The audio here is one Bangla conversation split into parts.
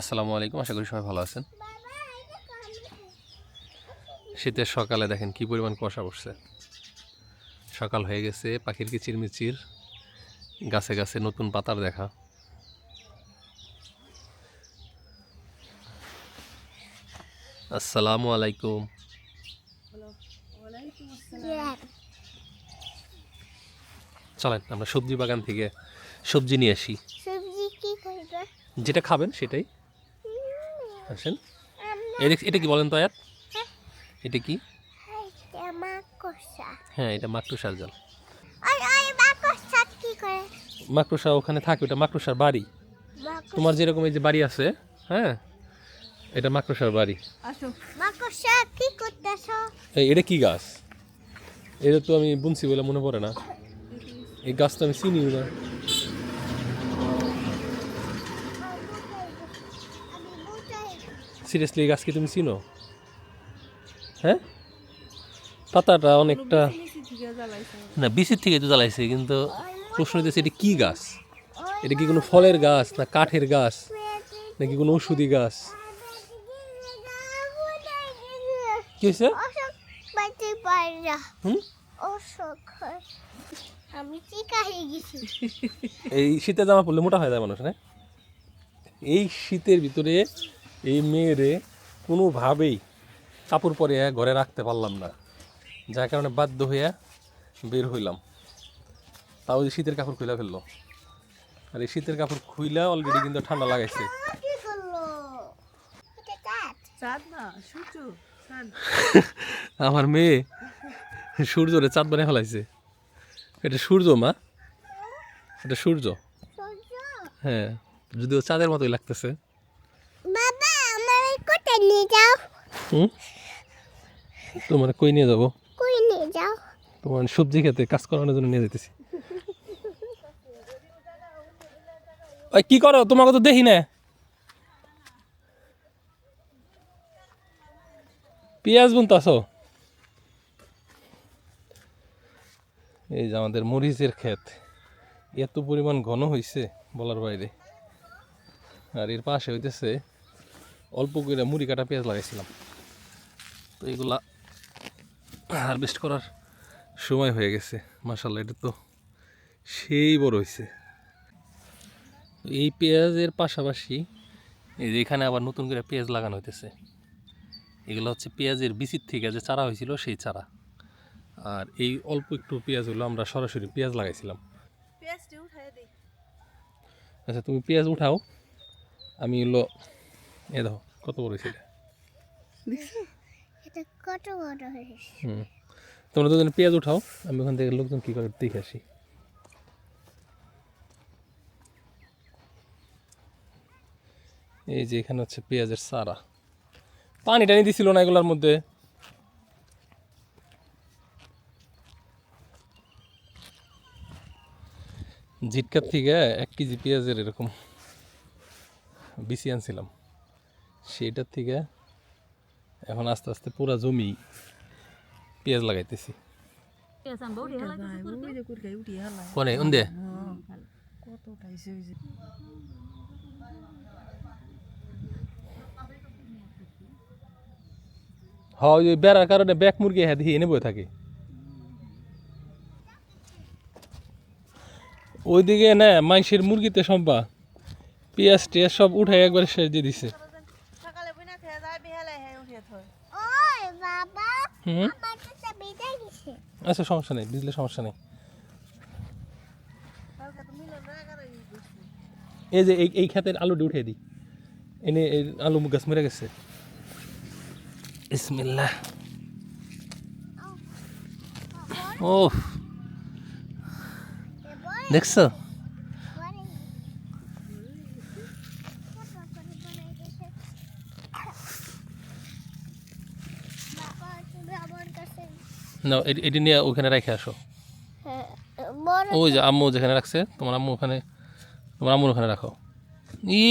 আসসালামু আলাইকুম আশা করি সবাই ভালো আছেন। শীতের সকালে দেখেন কি পরিমাণ কুয়াশা পড়ছে। সকাল হয়ে গেছে পাখির কিচিরমিচির গাছে গাছে নতুন পাতার দেখা। আসসালামু আলাইকুম। চলেন আমরা সবজি বাগান থেকে সবজি নিয়ে আসি। যেটা খাবেন সেটাই। আসেন। এটা এটা কি বলেন তো আয়াত? এটা কি? হ্যাঁ এটা মাকড়সার জাল। ওই ওই মাকড়সা কি করে? মাকড়সা ওখানে থাকে ওটা মাকড়সার বাড়ি। তোমার যেরকম এই যে বাড়ি আছে হ্যাঁ এটা মাকড়সার বাড়ি। মাকড়সা কি এই এটা কি গাছ? এটা তো আমি বুনছি বলে মনে পড়ে না। এই গাছটা আমি চিনি না আমি বুঝাই সিরিয়াসলি এই গাছ কি তুমি চিনো? হ্যাঁ? পাতাটা অনেকটা না বিচির থেকে তো জ্বালাইছে কিন্তু প্রশ্ন হইতেছে এটা কি গাছ? এটা কি কোনো ফলের গাছ না কাঠের গাছ? নাকি কোনো ওষুধি গাছ? কি হয়েছে হয়। হয়ে। এই শীতের জামা পরলে মোটা হয়ে যায় মানুষ না? এই শীতের ভিতরে এই মেয়েরে কোনোভাবেই কাপড় পরে ঘরে রাখতে পারলাম না। যার কারণে বাধ্য হইয়া বের হইলাম। তাও এই শীতের কাপড় খুইলা ফেলল। আর এই শীতের কাপড় খুইলা অলরেডি কিন্তু ঠান্ডা লাগাইছে। কি করল এটা কাঠ চাঁদ না সূর্য চাঁদ। আমার মেয়ে সূর্যরে চাঁদ বানিয়ে ফেলাইছে। এটা সূর্য মা। এটা সূর্য। সূর্য? হ্যাঁ যদিও চাঁদের মতোই লাগতেছে। কোথায় নিয়ে যাও। হুম? তোমার কই নিয়ে যাব? কই নিয়ে যাও? তোমার সবজি খেতে কাজ করানোর জন্য নিয়ে যেতেছি ওই কি করো? তোমাকে তো দেখি না। পেঁয়াজ বুনতাছ? এই যে আমাদের মরিচের ক্ষেত। এত পরিমাণ ঘন হয়েছে বলার বাইরে। আর এর পাশে হইতেছে অল্প করে মুড়ি কাটা পেঁয়াজ লাগাইছিলাম। তো এগুলা হারভেস্ট করার সময় হয়ে গেছে মাসাল্লাহ এটা তো সেই বড় হয়েছে এই পেঁয়াজের পাশাপাশি এই যে এখানে আবার নতুন করে পেঁয়াজ লাগানো হইতেছে এগুলো হচ্ছে পেঁয়াজের বিচির থেকে যে চারা হয়েছিল সেই চারা। আর এই অল্প একটু পেঁয়াজ পেঁয়াজগুলো আমরা সরাসরি পেঁয়াজ লাগাইছিলাম। আচ্ছা তুমি পেঁয়াজ উঠাও আমি হলো এ দেখো কত বড় হয়েছে এটা কত বড় হয়েছে। হুম। তোমরা দুজনে পেঁয়াজ উঠাও আমি ওখান থেকে লোকজন কী করে দেখে আসি। এই যে এখানে হচ্ছে পেঁয়াজের চারা। পানি টানি দিছিল না এগুলোর মধ্যে। জিটকার থেকে এক কেজি পেঁয়াজের এরকম বিসি আনছিলাম। সেইটার থেকে এখন আস্তে আস্তে পুরা জমি পেঁয়াজ লাগাইতেছি। কোনে উন্দে? হয় ওই বেড়ার কারণে ব্যাক মুরগি হ্যাঁ দেখি এনে বয়ে থাকে। ওইদিকে না মাইসের মুরগিতে সম্পা পেঁয়াজ টিয়াজ সব উঠে একবার শেষ দিয়ে দিছে সকালে বিনা খেয়ে যায় বিহালে হ্যাঁ উঠিয়ে থয় ওই বাবা হুম আচ্ছা সমস্যা নেই বুঝলে সমস্যা নেই এই যে এই এই ক্ষেতের আলুটি উঠে দিই এনে এই আলু গাছ মরে গেছে ইসমিল্লাহ ও দেখছ বাবা তুমি আমার কাছে না এটি- নিয়ে ওখানে রেখে আসো। হ্যাঁ, ওই যে আম্মু যেখানে রাখছে তোমার আম্মু ওখানে তোমার আম্মুর ওখানে রাখো। ই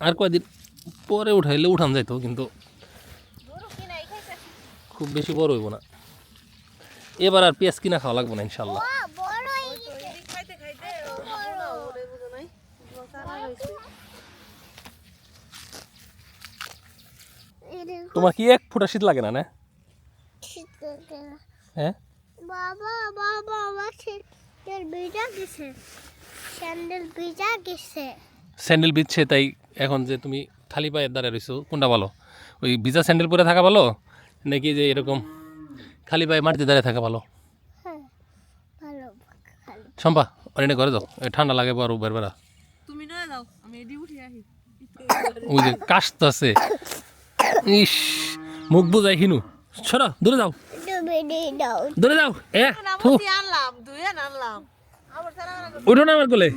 আর কয়দিন পরে উঠাইলে উঠান যাইতো কিন্তু খুব বেশি বড় হইব না। এবার আর পেঁয়াজ কিনা খাওয়া লাগবে না ইনশাল্লাহ ও বড় হয়ে গেছে। এদিক খাইতে খাইতে ও না ওরে বুঝো নাই তোমার চারা হয়েছে এরকম তোমার কি এক ফুটা শীত লাগে না না? হ্যাঁ? বাবা বাবা আমার স্যান্ডেল ভিজা গেছে। স্যান্ডেল ভিজা গেছে। স্যান্ডেল বিচ্ছে তাই এখন যে তুমি খালি পায়ে দাঁড়িয়ে রয়েছো কোনটা ভালো? ওই ভিজা স্যান্ডেল পরে থাকা ভালো? নাকি যে এরকম খালি পায়ে মাটিতে দাঁড়িয়ে থাকা ভালো? হ্যাঁ ভালো ভালো শম্পা অনেকটা করে দাও এই ঠান্ডা লাগে আরও বেরবেরা তুমি নয় যাও আমি এদি উঠি আহি ওই যে কাশতাছে। ইস মুখ বুঝাই হিনু ছড়া দূরে যাও। দূরে যাও। এ থু, উঠো না আমার কোলে।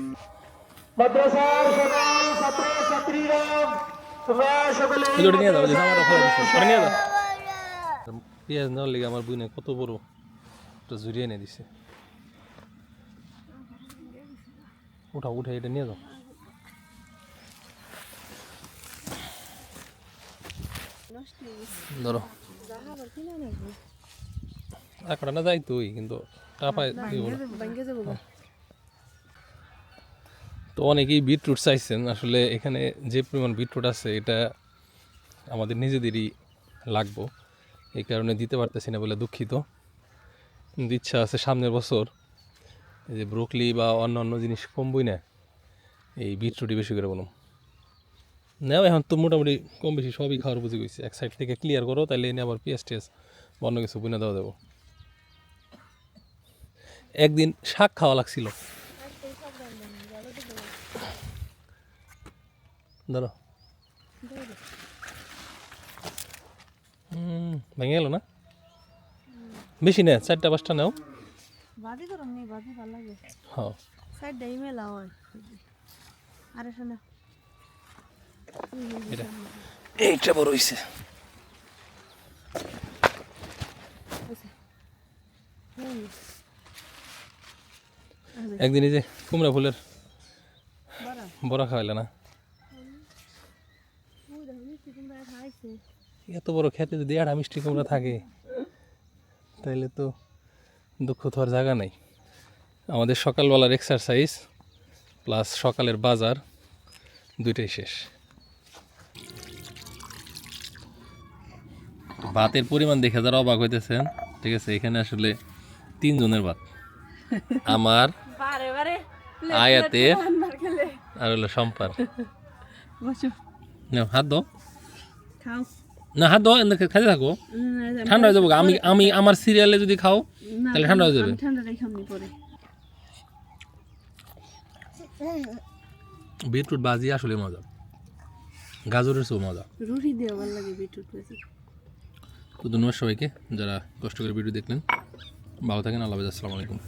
নিয়ে যাও। যাও পেঁয়াজ নেওয়ার লেগে আমার বুনে কত বড় একটা জুড়িয়ে এনে দিছে। উঠা উঠে এটা নিয়ে যাও। ধরো। একটা না যাই তুই কিন্তু টাপায় যাব তো অনেকেই বিটরুট চাইছেন আসলে এখানে যে পরিমাণ বিটরুট আছে এটা আমাদের নিজেদেরই লাগবো। এই কারণে দিতে পারতেছি না বলে দুঃখিত। কিন্তু ইচ্ছা আছে সামনের বছর এই যে ব্রোকলি বা অন্য অন্য জিনিস কমবই না এই বিটরুটই বেশি করে বলুন। নেও এখন তো মোটামুটি কম বেশি সবই খাওয়ার বুঝে গেছে এক সাইড থেকে ক্লিয়ার করো তাহলে এনে আবার পেঁয়াজ বা অন্য কিছু বুনে দেওয়া দেবো একদিন শাক খাওয়া লাগছিল। হুম ভেঙে গেল না? বেশি না চারটা পাঁচটা নেও। বাদি করো নি বাদি ভালো লাগে। হ্যাঁ। সাইড আরে শোনা। এটা। এইটা বড় হয়েছে একদিন এই যে কুমড়া ফুলের বড়া খাওয়াইলে না? এত বড় খেতে যদি আড়া মিষ্টি কুমড়া থাকে তাইলে তো দুঃখ আর জায়গা নাই। আমাদের সকালবেলার এক্সারসাইজ প্লাস সকালের বাজার দুইটাই শেষ। ভাতের পরিমাণ দেখে যারা অবাক হইতেছেন ঠিক আছে এখানে আসলে তিনজনের ভাত। আমার আয়াতের আর হলো সম্পার। হাত দাও না হাত দাও খাইতে থাকো। ঠান্ডা হয়ে যাব। আমি আমি আমার সিরিয়ালে যদি খাও তাহলে ঠান্ডা হয়ে যাবে। বিটরুট বাজি আসলে মজা। গাজরের চেয়েও মজা। রুটি দিয়ে ভালো লাগে বিটরুট বেশি তো ধন্যবাদ সবাইকে যারা কষ্ট করে ভিডিও দেখলেন। ভালো থাকেন আল্লাহ আসসালামু আলাইকুম।